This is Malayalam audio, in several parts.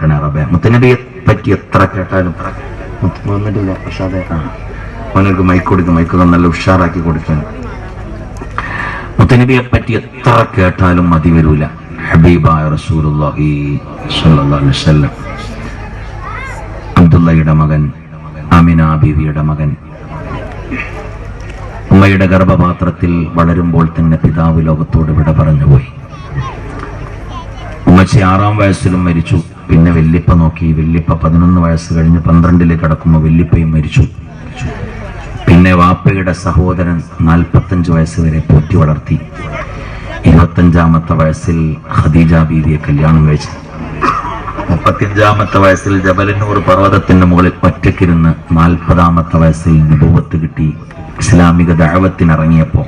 കൊടുക്കണേ മുത്തനബിയെ പറ്റി എത്ര കേട്ടാലും വന്നിട്ടില്ല പക്ഷെ അതെ അവനക്ക് മൈക്ക് കൊടുക്കും മൈക്ക് നല്ല ഉഷാറാക്കി കൊടുക്കണം മുത്തനബിയെ പറ്റി എത്ര കേട്ടാലും മതി വരൂല. ഹബീബായ റസൂലുള്ളാഹി സ്വല്ലല്ലാഹു അലൈഹി വസല്ലം. അബ്ദുള്ളയുടെ മകൻ അമിന ബീവിയുടെ മകൻ. ഉമ്മയുടെ ഗർഭപാത്രത്തിൽ വളരുമ്പോൾ തന്നെ പിതാവ് ലോകത്തോട് വിട പറഞ്ഞുപോയി. ഉമ്മച്ചി ആറാം വയസ്സിലും മരിച്ചു. പിന്നെ വെല്ലിപ്പ നോക്കി. വെല്ലിപ്പ പതിനൊന്ന് വയസ്സ് കഴിഞ്ഞ് പന്ത്രണ്ടിലേക്ക് കടക്കുമ്പോൾ വെല്ലിപ്പയും മരിച്ചു. പിന്നെ വാപ്പയുടെ സഹോദരൻ നാൽപ്പത്തഞ്ച് വയസ്സ് വരെ പോറ്റി വളർത്തി. ഇരുപത്തഞ്ചാമത്തെ വയസ്സിൽ ഖദീജ ബീവിയെ കല്യാണം കഴിച്ചു. മുപ്പത്തിയഞ്ചാമത്തെ വയസ്സിൽ ജബലന്നൂർ പർവതത്തിന്റെ മുകളിൽ ഒറ്റക്കിരുന്ന് നാൽപ്പതാമത്തെ വയസ്സിൽ വിഭവത്ത് കിട്ടി. ഇസ്ലാമിക ദഅവത്തിനിറങ്ങിയപ്പോ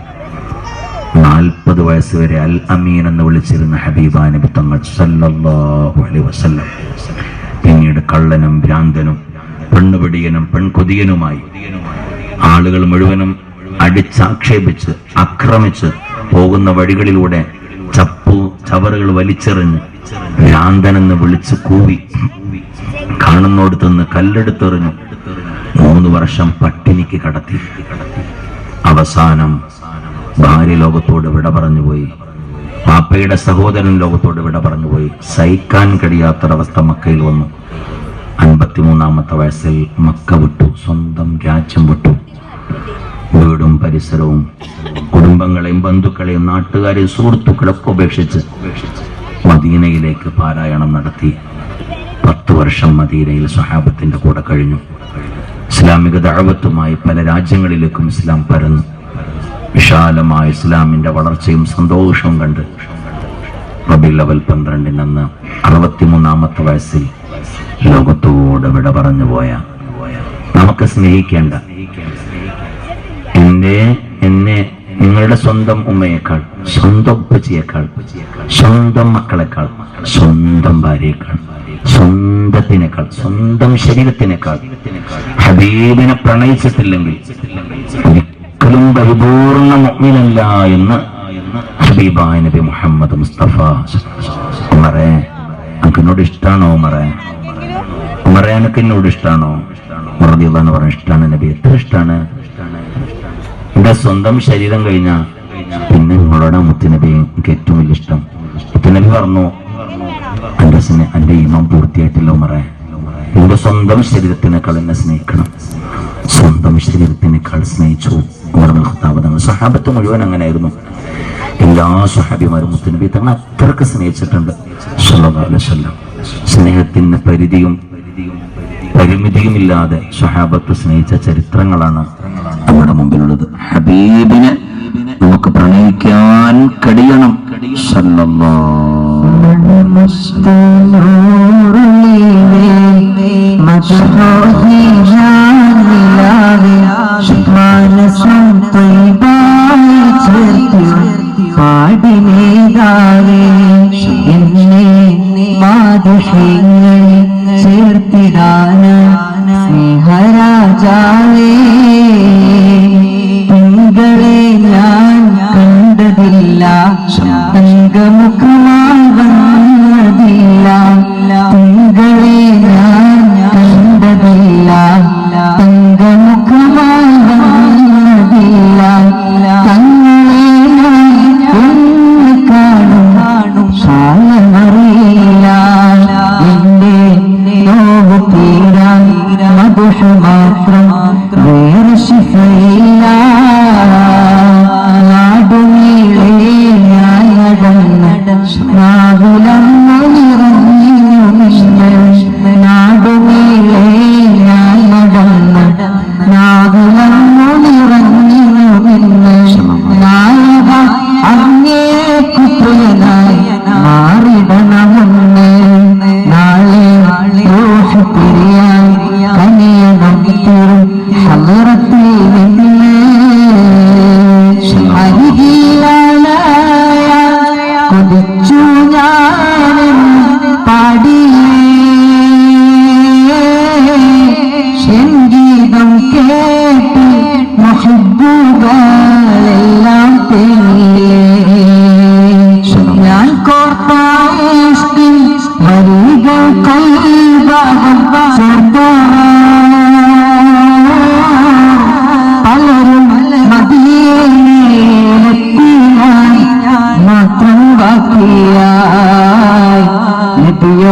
നാൽപ്പത് വയസ്സ് വരെ അൽ അമീൻ എന്ന് വിളിച്ചിരുന്ന ഹബീബ നബി തങ്ങൾ സല്ലല്ലാഹു അലൈഹി വസല്ലം. പിന്നീട് കള്ളനും ഭ്രാന്തനും പെണ്ണുപിടിയനും പെൺകൊതിയനുമായി ആളുകൾ മുഴുവനും അടിച്ചാക്ഷേപിച്ച് ആക്രമിച്ച് പോകുന്ന വഴികളിലൂടെ ചപ്പു ചവറുകൾ വലിച്ചെറിഞ്ഞ് ഭ്രാന്തനെന്ന് വിളിച്ച് കൂവി കാണുന്നോടത്തുനിന്ന് കല്ലെടുത്തെറിഞ്ഞു മൂന്ന് വർഷം പട്ടിണിക്ക് കടത്തി. അവസാനം ഭാര്യ ലോകത്തോട് വിട പറഞ്ഞുപോയി പാപ്പയുടെ സഹോദരൻ ലോകത്തോട് വിട പറഞ്ഞുപോയി സഹിക്കാൻ കഴിയാത്തൊരവസ്ഥ മക്കയിൽ വന്നു. അൻപത്തിമൂന്നാമത്തെ വയസ്സിൽ മക്ക വിട്ടു. സ്വന്തം രാജ്യം വിട്ടു. വീടും പരിസരവും കുടുംബങ്ങളെയും ബന്ധുക്കളെയും നാട്ടുകാരെയും സുഹൃത്തുക്കളൊക്കെ ഉപേക്ഷിച്ച് മദീനയിലേക്ക് പാരായണം നടത്തി. പത്ത് വർഷം മദീനയിൽ സഹാബത്തിന്റെ കൂടെ കഴിഞ്ഞു. ഇസ്ലാമിക ദഅവത്തുമായി പല രാജ്യങ്ങളിലേക്കും ഇസ്ലാം പരന്നു. വിശാലമായ ഇസ്ലാമിന്റെ വളർച്ചയും സന്തോഷവും കണ്ട് റബിൽ അവൽ പന്ത്രണ്ടിന് അന്ന് അറുപത്തിമൂന്നാമത്തെ വയസ്സിൽ ലോകത്തോട് വിട പറഞ്ഞു പോയ നമുക്ക് സ്നേഹിക്കേണ്ട എന്റെ എന്നെ നിങ്ങളുടെ സ്വന്തം ഉമ്മയേക്കാൾ സ്വന്തം ഉപ്പച്ചിയേക്കാൾ സ്വന്തം മക്കളെക്കാൾ സ്വന്തം ഭാര്യയേക്കാൾ സ്വന്തത്തിനേക്കാൾ സ്വന്തം ശരീരത്തിനേക്കാൾ ഹബീബിനെ പ്രണയിച്ചിട്ടില്ലെങ്കിൽ ഒരിക്കലും പരിപൂർണ മുഖ്മിനല്ല എന്ന് ഹബീബായ നബി മുഹമ്മദ് മുസ്തഫ. ഉമറേ എനിക്ക് എന്നോട് ഇഷ്ടമാണോ ഉമറേ? ഉമറേ എനിക്ക് എന്നോട് ഇഷ്ടമാണോ ഉമറദിയുള്ള എന്ന് പറഞ്ഞ ഇഷ്ടമാണ് നബി എത്ര ഇഷ്ടമാണ് എന്റെ സ്വന്തം ശരീരം കഴിഞ്ഞ പിന്നെ നിങ്ങളോട് മുത്തുനബി എനിക്ക് ഏറ്റവും വലിയ ഇഷ്ടം. മുത്തുനബി പറഞ്ഞു എന്റെ സ്നേ എന്റെ ഈമം പൂർത്തിയായിട്ടില്ല ഉമറേ. എന്റെ സ്വന്തം ശരീരത്തിനേക്കാൾ എന്നെ സ്നേഹിക്കണം. സ്വന്തം ശരീരത്തിനേക്കാൾ സ്നേഹിച്ചു. ഉമർബുൽ ഖത്താബ് തങ്ങൾ സഹാബത്ത് മുഴുവൻ അങ്ങനെയായിരുന്നു. എല്ലാ സഹാബിമാരും മുത്തുനബി തങ്ങൾ അത്രയ്ക്ക് സ്നേഹിച്ചിട്ടുണ്ട്. അലൈഹി വസല്ലം. സ്നേഹത്തിന് പരിധിയും പരിമിതിയുമില്ലാതെ സഹാബത്ത് സ്നേഹിച്ച ചരിത്രങ്ങളാണ് നമ്മുടെ മുമ്പിലുള്ളത്. ഹബീബിനെ നമുക്ക് പ്രണയിക്കാൻ കഴിയണം. സല്ലല്ലാഹു പാടിനേതാവേ എന്നെ മാതുഷങ്ങൾ ചേർത്തിടാന. 是福音啊。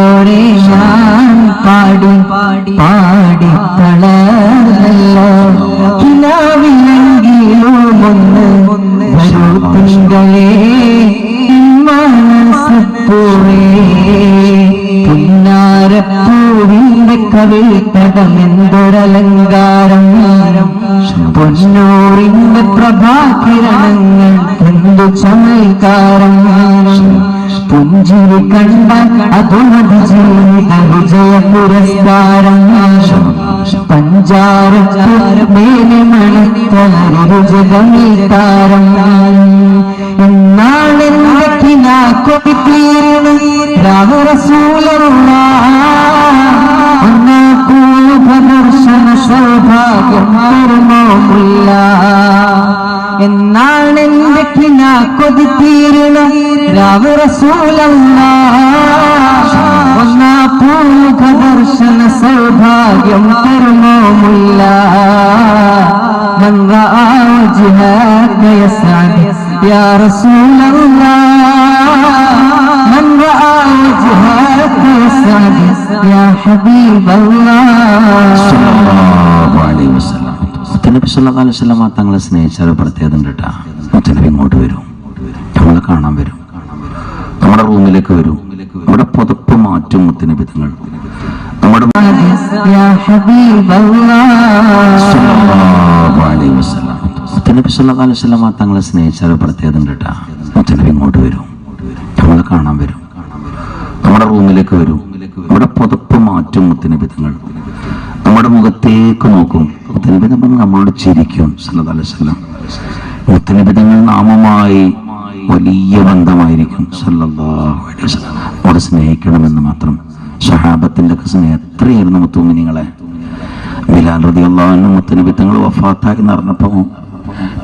തിങ്കളെ ഞാൻ പാടി പാടി പാടി തളർന്നല്ലോ കിനാവിലെങ്കിലും ഒന്ന് വരൂ തിങ്കളെ മനസ്സപ്പൂവേ. പുന്നാരപ്പൂവിന്റെ കവിൾത്തടമെന്തൊരലങ്കാരം പൊന്നൂറിന്റെ പ്രഭാകിരണങ്ങൾ എന്തു ചമൽക്കാരം പുഞ്ചിരി കണ്ട അതുമതി ജീവിത പുരസ്കാരം പ്രദർശന സൗഭാഗ്യം തരുമോമില്ല എന്നാണെന്റെ കിനാക്കൊടി തീർന്ന രാമറസൂലല്ല ഒന്നാ പൂമുഖ ദർശന സൗഭാഗ്യം തരുമോമില്ല من رأى وجهك يسعد يا رسول الله من رأى وجهك يسعد يا حبيب الله സല്ലല്ലാഹു അലൈഹി വസല്ലം. മുത്തനബി സല്ലല്ലാഹു അലൈഹി വസല്ലം തങ്ങളെ സ്നേഹിച്ച ഒരു പ്രത്യേകത ഉണ്ട് കേട്ടാ ഇങ്ങോട്ട് വരും. നമ്മളെ കാണാൻ വരും. നമ്മുടെ റൂമിലേക്ക് വരും. നമ്മുടെ പുതപ്പ് മാറ്റും മുത്തിന് വിധങ്ങൾ നമ്മുടെ തങ്ങളെ സ്നേഹിച്ചാൽ പ്രത്യേകത ഉണ്ട് കേട്ടാ ഇങ്ങോട്ട് വരും. നമ്മളെ കാണാൻ വരും. നമ്മുടെ റൂമിലേക്ക് വരും. നമ്മുടെ പുതപ്പ് മാറ്റും മുത്തിന് വിധങ്ങൾ നമ്മുടെ മുഖത്തേക്ക് നോക്കും. നമ്മളോട് ചിരിക്കും. സല്ലാ അലൈഹി മുത്തനബി തങ്ങൾ നാമമായി വലിയ ബന്ധമായിരിക്കും. അവിടെ സ്നേഹിക്കണമെന്ന് മാത്രം. സഹാബത്തിന്റെ ഒക്കെ സ്നേഹം എത്രയായിരുന്നു മുത്തുമിനിങ്ങളെ? ബിലാൽ റതി അള്ളാഹു മുത്തനബി തങ്ങൾ വഫാത്തായി നടന്നപ്പോ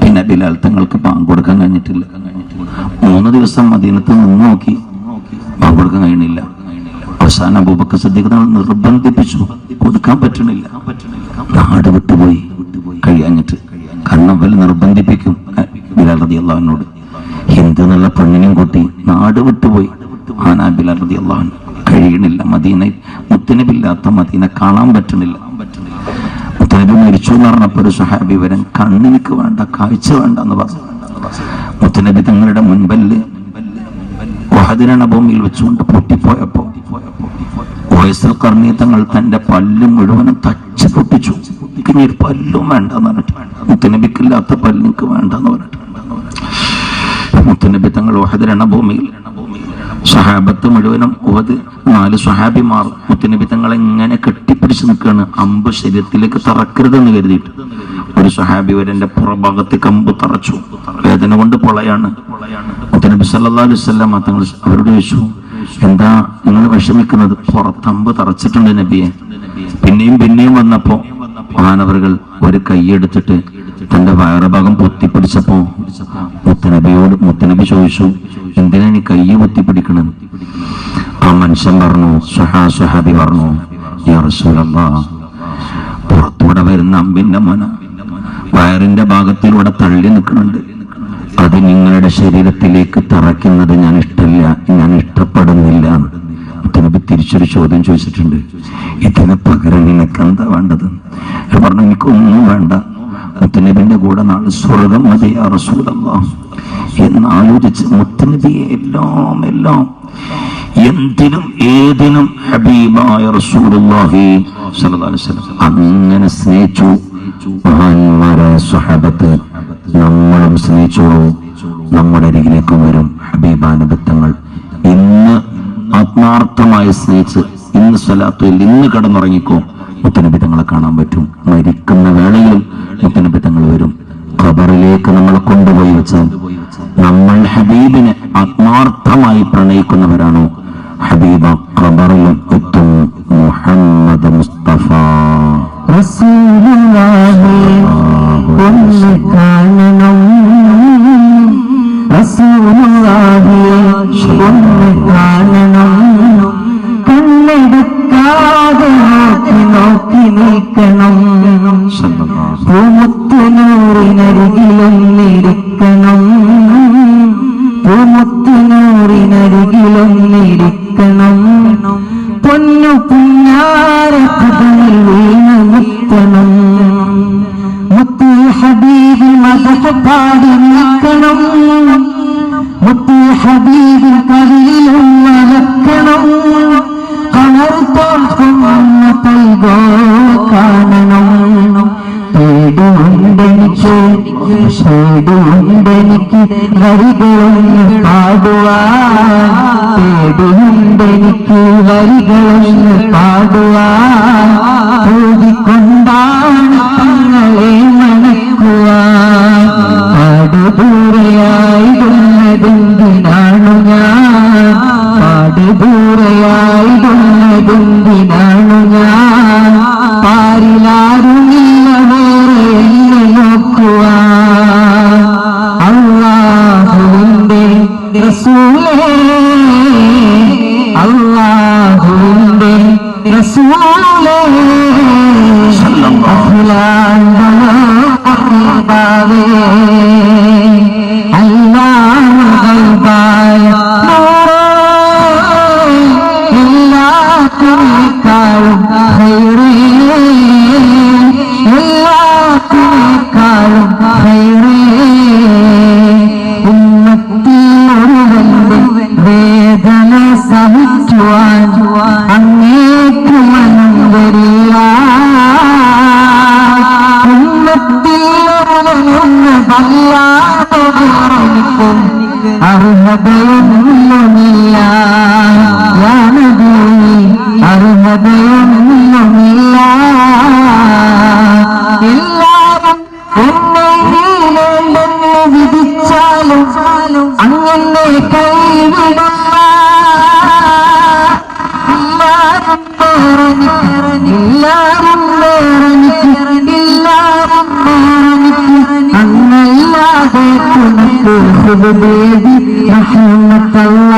പിന്നെ ബിലാൽ തങ്ങൾക്ക് പങ്കെടുക്കാൻ കൊടുക്കാൻ കഴിഞ്ഞിട്ടില്ല. മൂന്ന് ദിവസം മദീനത്ത് നിന്ന് നോക്കി. പങ്കെടുക്കാൻ കൊടുക്കാൻ കഴിയണില്ല അവസാനം അബൂബക്കർ സദ്ദീഖ് തങ്ങൾ നിർബന്ധിപ്പിച്ചു. കൊടുക്കാൻ പറ്റണില്ല. നാട് വിട്ടുപോയി. കഴിയാഞ്ഞിട്ട്. കാരണം അവർ നിർബന്ധിപ്പിക്കും. ബിലാൽ റതി അള്ളാഹുവിനോട് ഹിന്ദു എന്നുള്ള പെണ്ണിനെയും കൂട്ടി നാട് വിട്ടുപോയി. ആനാ ബിലാൽ റതി അള്ളാഹു കഴിയണില്ല. മദീന മുത്തനബില്ലാത്ത മദീന കാണാൻ പറ്റണില്ല മുത്തനബി മരിച്ചു എന്ന് പറഞ്ഞപ്പോ ഒരു സഹാബി വരൻ കണ്ണിനിക്ക് വേണ്ട കാഴ്ച വേണ്ട എന്ന് പറഞ്ഞു. മുത്തനബി തങ്ങളുടെ മുൻപല്ല് വഹദിരണ ഭൂമിയിൽ വെച്ചുകൊണ്ട് പൊട്ടിപ്പോയപ്പോ വയസ്സിൽ കർണീ തങ്ങൾ തന്റെ പല്ല് മുഴുവനും തച്ച് പൊട്ടിച്ചു. എനിക്ക് ഒരു പല്ലും വേണ്ട എന്ന് പറഞ്ഞിട്ട് മുത്തനബിക്കില്ലാത്ത പല്ല് എനിക്ക് വേണ്ട എന്ന് പറഞ്ഞിട്ട് മുത്തനബി തങ്ങൾ ഓഹദ് ഭൂമിയിൽ സഹാബത്ത് മുഴുവനും ഉവത് നാല് സഹാബിമാർ മുത്തനബി തങ്ങൾ എങ്ങനെ കെട്ടിപ്പിടിച്ച് നിൽക്കുകയാണ് അമ്പ് ശരീരത്തിലേക്ക് തറക്കരുതെന്ന് കരുതിയിട്ട് ഒരു സഹാബി വരെ പുറഭാഗത്തേക്ക് അമ്പ് തറച്ചു. വേദന കൊണ്ട് പൊളയാണ്. മുത്തനബി സല്ലാ അലുസല്ലാം തങ്ങൾ അവരോട് ചോദിച്ചു എന്താ നിങ്ങൾ വിഷമിക്കുന്നത്? പുറത്തമ്പ് തറച്ചിട്ടുണ്ട് നബിയെ. പിന്നെയും പിന്നെയും വന്നപ്പോ മഹാനവറുകൾ ഒരു കൈയെടുത്തിട്ട് തന്റെ വയറുഭാഗം പൊത്തിപ്പിടിച്ചപ്പോ മുത്തനബിയോട് മുത്തനബി ചോദിച്ചു എന്തിനാ നീ കൈ പൊത്തിപ്പിടിക്കണത്? ആ മനുഷ്യൻ പറഞ്ഞു സുഹാ സുഹാബി പറഞ്ഞു പുറത്തൂടെ വരുന്ന അമ്പിന്റെ മന വയറിന്റെ ഭാഗത്തിലൂടെ തള്ളി നിൽക്കുന്നുണ്ട്. അത് നിങ്ങളുടെ ശരീരത്തിലേക്ക് തറയ്ക്കുന്നത് ഞാൻ ഇഷ്ടമില്ല ഞാൻ ഇഷ്ടപ്പെടുന്നില്ല. മുത്തനബി തിരിച്ചൊരു ചോദ്യം ചോദിച്ചിട്ടുണ്ട്. ഇതിന് പകരം നിനക്ക് എന്താ വേണ്ടത്? പറഞ്ഞു എനിക്കൊന്നും വേണ്ട. മുത്തനബിന്റെ കൂടെ നാളെ സ്വർഗം മതി യാ റസൂലല്ലാ. എന്ന് മുത്തനബിയെ എല്ലാം എല്ലാം എന്തിനും ഏതിനും ഹബീബായ റസൂലുള്ളാഹി അങ്ങനെ സ്നേഹിച്ചു. മഹാന്മാരായ സ്വഹാബത്ത് നമ്മളും സ്നേഹിച്ചോളൂ. നമ്മുടെ അരികിലേക്കും വരും ഹബീബാനുബദ്ധങ്ങൾ. ഇന്ന് ആത്മാർത്ഥമായി സ്നേഹിച്ച് ഇന്ന് സ്വലാത്തിൽ ഇന്ന് കടന്നുറങ്ങിക്കോ. മുത്തനബിതങ്ങളെ കാണാൻ പറ്റും. മരിക്കുന്ന വേളയിൽ മുത്തനബിതങ്ങൾ വരും. ഖബറിലേക്ക് നമ്മളെ കൊണ്ടുപോയി വെച്ചാൽ നമ്മൾ ഹബീബിനെ ആത്മാർത്ഥമായി പ്രണയിക്കുന്നവരാണോ? ഹബീബ ഖബറിലും എത്തും. മുഹമ്മദ് മുസ്തഫ ും. ഒന്ന് കാണണം നിൽക്കണം പൂമുത്തുനൂറിനരികിലൊന്നിരിക്കണം പൂമുത്തുനൂറിനരികിലൊന്നിരിക്കണം പൊന്നു പുഞ്ഞാരപ്പതിൽ വീണ നിൽക്കണം. മുത്തി ഹബീബിൽ മദഹ പാടി നിൽക്കണം. മുത്തി ഹബീബിൽ കവിളിലും മലക്കണം കണർ തോൽക്കുന്ന തൈകോ പേടുണ്ടെനിക്ക് വരികളൊന്ന് പാടുവാൻ പേടുണ്ടെനിക്ക് വരികളൊന്ന് പാടുവാൻ ഓടിക്കൊണ്ടാണ് തങ്ങളെ മണക്കുവാൻ പാടുദൂരയായിടുന്നതെന്തിനാണു ഞാൻ പാടുദൂരയായിടുന്നതെന്തിനാണു ഞാൻ പാരിലാരുമില്ല Oh. തുണക്ക് ഹൃദയേതി റഹ്മത്തല്ല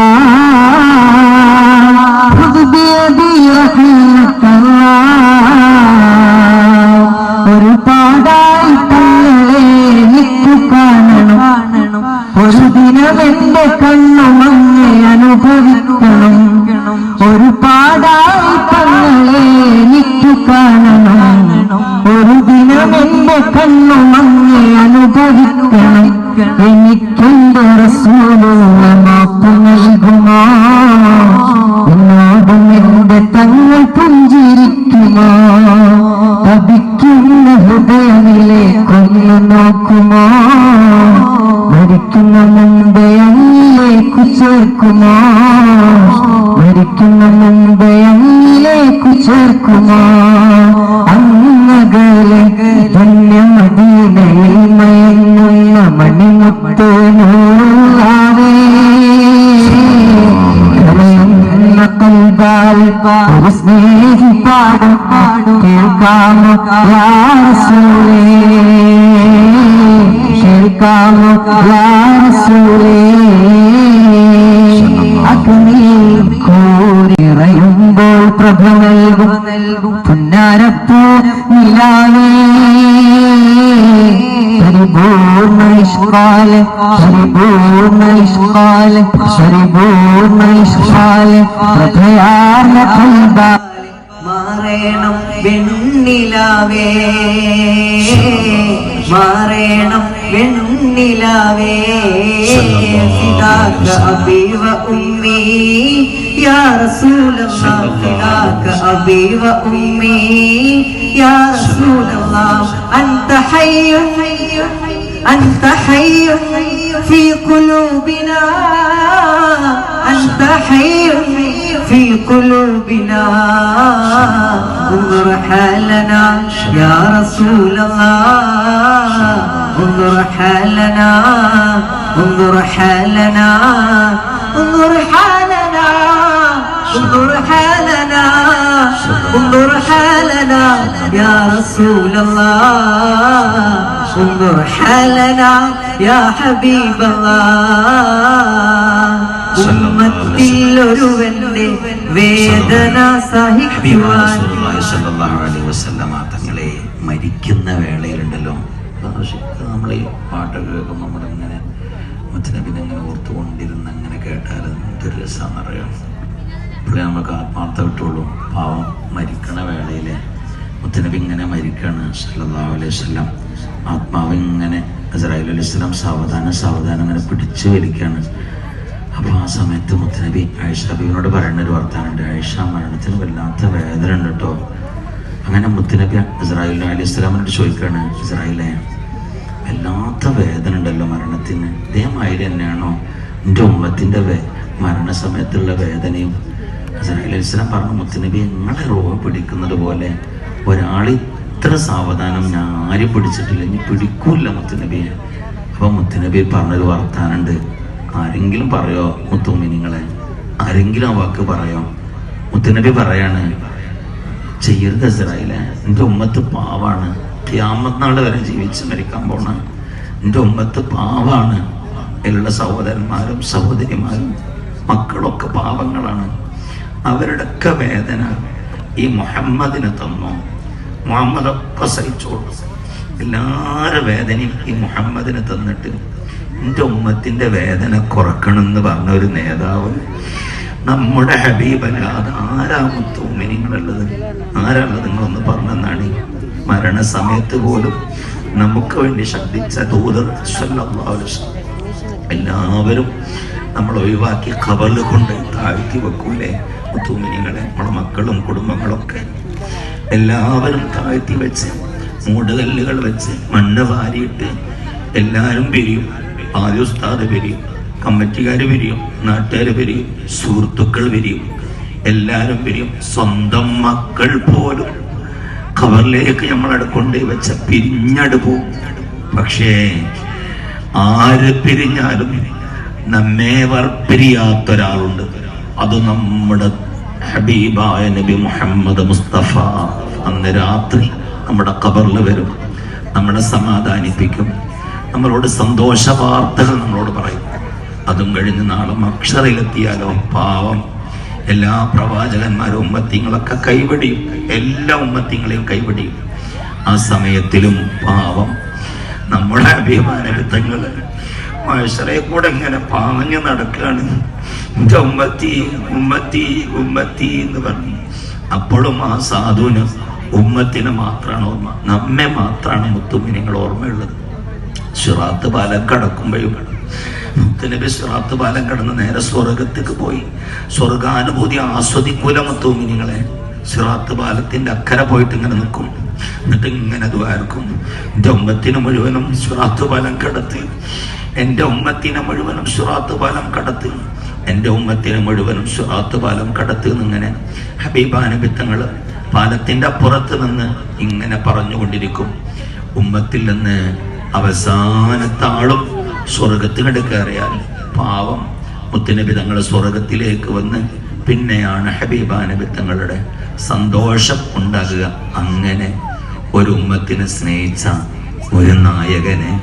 ഹൃദയേതി റഹ്മത്തല്ല ഒരു പാടായി തങ്ങളെ എനിക്ക് കാണണം. ഒരു ദിനം എന്റെ കണ്ണുമങ്ങെ അനുഭവിക്കണം. ഒരു പാടായി തങ്ങളെ എനിക്ക് കാണണം. ഒരു ദിനം എന്റെ കണ്ണുമങ്ങെ അനുഭവിക്കണം. എനിക്കെന്റെ ഹൃദയമിലേക്കൊന്ന് നോക്കുമോ മുമ്പേ അങ്ങിലേക്കു കരയുന്ന കൽബാൽ ഒരു സ്നേഹി പാടും. കേൾക്കാമോ യാസൂലേ കേൾക്കാമോ യാസൂലേ പ്രഭ നൽകും പുന്നാരപ്പൂ നിലാവേ. പരിപൂർണ ഇഷ്കാൽ പരിപൂർണ ഇഷ്കാൽ പരിപൂർണ ഇഷ്കാൽ പ്രഭയാർന്ന കൽബാ മാറേണം വെണ്ണിലാവേ മാറേണം വെണ്ണിലാവേ ഫിദാക അബി വ ഉമ്മി യാ റസൂലല്ലാഹ് ഫിദാക അബി വ ഉമ്മി യാ റസൂലല്ലാഹ് അൻത ഹയ്യുൻ أنت حي في قلوبنا حي في قلوبنا. انظر حالنا يا رسول الله. انظر حالنا انظر حالنا انظر حالنا. انظر حالنا انظر حالنا يا رسول الله. انظر حالنا يا حبيب الله. ഉമ്മത്തിൽ ഒരുവന്റെ വേദന സഹിക്കുവാൻ. തങ്ങളെ മരിക്കുന്ന വേളയിലുണ്ടല്ലോ. നമ്മൾ ഈ പാട്ടൊക്കെ കേൾക്കുമ്പോൾ നമ്മളിങ്ങനെ മുത്തനബിനെ അങ്ങനെ ഓർത്തുകൊണ്ടിരുന്ന് അങ്ങനെ കേട്ടാൽ എന്തൊരു രസമാണെന്നറിയാം ഇപ്പോഴേ നമുക്ക് ആത്മാർത്ഥ വിട്ടുള്ളൂ പാവം മരിക്കണ വേളയിൽ മുത്തനബി ഇങ്ങനെ മരിക്കാണ് സല്ലല്ലാഹു അലൈഹി വസല്ലം. ആത്മാവ് ഇങ്ങനെ ഇസ്രായേൽ അലൈഹി സ്വലാം സാവധാനം സാവധാനം ഇങ്ങനെ പിടിച്ചു വലിക്കാണ്. അപ്പോൾ ആ സമയത്ത് മുത്തനബി ആയിഷ ബീവിനോട് പറയുന്ന ഒരു വർത്താനുണ്ട്. ആയിഷ മരണത്തിന് വല്ലാത്ത വേദന ഉണ്ട് കേട്ടോ അങ്ങനെ മുത്തനബി ഇസ്രായേൽ അലി ഇസ്ലാമിനോട് ചോദിക്കുകയാണ് ഇസ്രായേലെ വല്ലാത്ത വേദന ഉണ്ടല്ലോ മരണത്തിന്. ഇതേമാതിരി തന്നെയാണോ? എന്റെ ഉമ്മത്തിന്റെ വേ മരണസമയത്തുള്ള വേദനയും. ഇസ്രായേൽ അലി ഇസ്ലാം പറഞ്ഞു മുത്തനബി നിങ്ങളെ രോഗം പിടിക്കുന്നത് പോലെ ഒരാൾ ഇത്ര സാവധാനം ഞാൻ ആരും പിടിച്ചിട്ടില്ല. ഇനി പിടിക്കൂല മുത്തനബിയെ. അപ്പൊ മുത്തനബി പറഞ്ഞൊരു വർത്താനുണ്ട്. ആരെങ്കിലും പറയോ മുത്തുമ്മി നിങ്ങളെ? ആരെങ്കിലും ആ വാക്ക് പറയോ? മുത്തുനബി പറയാണ് ചെയ്യരുത് ഇസ്രായേലെ എന്റെ ഉമ്മത്ത് പാവാണ്. ക്യാമത്നാൾ വരെ ജീവിച്ച് മരിക്കാൻ പോണ. എന്റെ ഉമ്മത്ത് പാവാണ്. എല്ലാ സഹോദരന്മാരും സഹോദരിമാരും മക്കളൊക്കെ പാവങ്ങളാണ്. അവരുടെയൊക്കെ വേദന ഈ മുഹമ്മദിനെ തന്നു. മുഹമ്മദൊക്കെ സഹിച്ചോളൂ. എല്ലാവരുടെ വേദനയും ഈ മുഹമ്മദിനെ തന്നിട്ട് എന്റെ ഉമ്മത്തിന്റെ വേദന കുറക്കണം എന്ന് പറഞ്ഞ ഒരു നേതാവ്. നമ്മുടെ ഹബീബല്ലാതെ ആരാ മുത്തൂമിനിങ്ങളുള്ളത്? ആരാണുള്ളത് നിങ്ങളൊന്ന് പറഞ്ഞെന്നാണ്? മരണസമയത്ത് പോലും നമുക്ക് വേണ്ടി ശബ്ദിച്ച ദൂതർ. എല്ലാവരും നമ്മൾ ഒഴിവാക്കി കവറിൽ കൊണ്ട് താഴ്ത്തി വെക്കൂലേ മുത്തൂമിനികളെ നമ്മുടെ മക്കളും കുടുംബങ്ങളൊക്കെ. എല്ലാവരും താഴ്ത്തി വെച്ച് മൂടുകല്ലുകൾ വെച്ച് മണ്ണ് വാരിയിട്ട് എല്ലാവരും പിരിയും. ആദ്യ ഉസ്താദ് വരും കമ്മിറ്റിക്കാർ വരും നാട്ടുകാർ വരും സുഹൃത്തുക്കൾ വരും. എല്ലാവരും വരും. സ്വന്തം മക്കൾ പോലും ഖബറിലേക്ക് നമ്മളവിടെ അടുക്കൊണ്ടേ വെച്ച പിരിഞ്ഞട് പോകും പക്ഷേ ആര് പിരിഞ്ഞാലും നമ്മെ വർപ്പിരിയാത്ത ഒരാളുണ്ട് അത് നമ്മുടെ ഹബീബായ നബി മുഹമ്മദ് മുസ്തഫ. അന്ന് രാത്രി നമ്മുടെ ഖബറിൽ വരും. നമ്മളെ സമാധാനിപ്പിക്കും. നമ്മളോട് സന്തോഷ വാർത്തകൾ നമ്മളോട് പറയും. അതും കഴിഞ്ഞ് നാളെ അക്ഷരയിലെത്തിയാലോ? പാവം. എല്ലാ പ്രവാചകന്മാരും ഉമ്മത്തിങ്ങളൊക്കെ കൈപിടിയും. എല്ലാ ഉമ്മത്തിങ്ങളെയും കൈപിടിയും. ആ സമയത്തിലും പാവം. നമ്മുടെ അഭിമാനവിത്തങ്ങൾ മനുഷ്യരെ കൂടെ ഇങ്ങനെ പാഞ്ഞു നടക്കുകയാണ് എന്റെ ഉമ്മത്തി ഉമ്മത്തി ഉമ്മത്തി എന്ന് പറഞ്ഞു. അപ്പോഴും ആ സാധുവിന് ഉമ്മത്തിന് മാത്രമാണ് ഓർമ്മ. നമ്മെ മാത്രമാണ് മുത്തുമിനിങ്ങൾ ഓർമ്മയുള്ളത്. സിറാത്ത് പാലം കടക്കുമ്പോഴും നബി സിറാത്ത് പാലം കടന്ന് നേരെ സ്വർഗത്തേക്ക് പോയി. സ്വർഗാനുഭൂതി ആസ്വദിക്കൂല നിങ്ങളെ സിറാത്ത് പാലത്തിന്റെ അക്കരെ പോയിട്ട് ഇങ്ങനെ നിൽക്കും. എന്നിട്ട് ഇങ്ങനെ ദ്വാർക്കും എന്റെ ഉമ്മത്തിന് മുഴുവനും സിറാത്ത് പാലം കടത്തി. എന്റെ ഉമ്മത്തിനെ മുഴുവനും സിറാത്ത് പാലം കടത്തി. എന്റെ ഉമ്മത്തിനെ മുഴുവനും സിറാത്ത് പാലം കടത്തി എന്നിങ്ങനെ ഹബീബാനുബിത്തങ്ങൾ പാലത്തിന്റെ അപ്പുറത്ത് നിന്ന് ഇങ്ങനെ പറഞ്ഞുകൊണ്ടിരിക്കും. ഉമ്മത്തിൽ നിന്ന് അവസാനത്തെ ആളും സ്വർഗത്തിനട് കയറിയാൽ പാവം മുത്തുനബി തങ്ങൾ സ്വർഗത്തിലേക്ക് വന്ന് പിന്നെയാണ് ഹബീബാനബി തങ്ങളുടെ സന്തോഷം ഉണ്ടാകുക. അങ്ങനെ ഒരു ഉമ്മത്തിനെ സ്നേഹിച്ച ഒരു നായകനെ